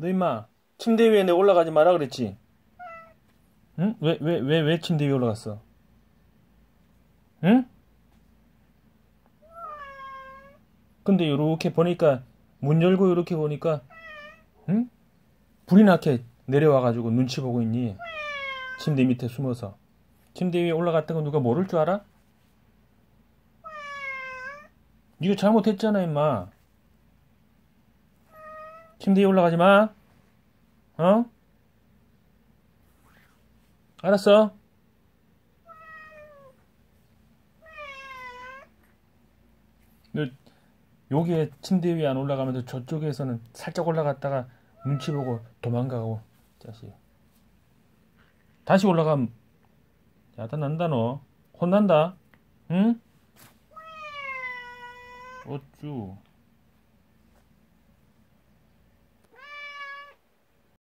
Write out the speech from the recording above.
너 임마 침대 위에 내 올라가지 마라 그랬지? 응? 왜 왜 왜 왜 침대 위에 올라갔어? 응? 근데 이렇게 보니까 문 열고 이렇게 보니까 응? 불이 나게 내려와가지고 눈치 보고 있니? 침대 밑에 숨어서 침대 위에 올라갔던 거 누가 모를 줄 알아? 이거 잘못했잖아 임마 침대 위에 올라가지 마. 어? 알았어. 너 여기에 침대 위에 안 올라가면서 저쪽에서는 살짝 올라갔다가 눈치 보고 도망가고 자식. 다시 올라가면 야단 난다 너. 혼난다. 응? 어쭈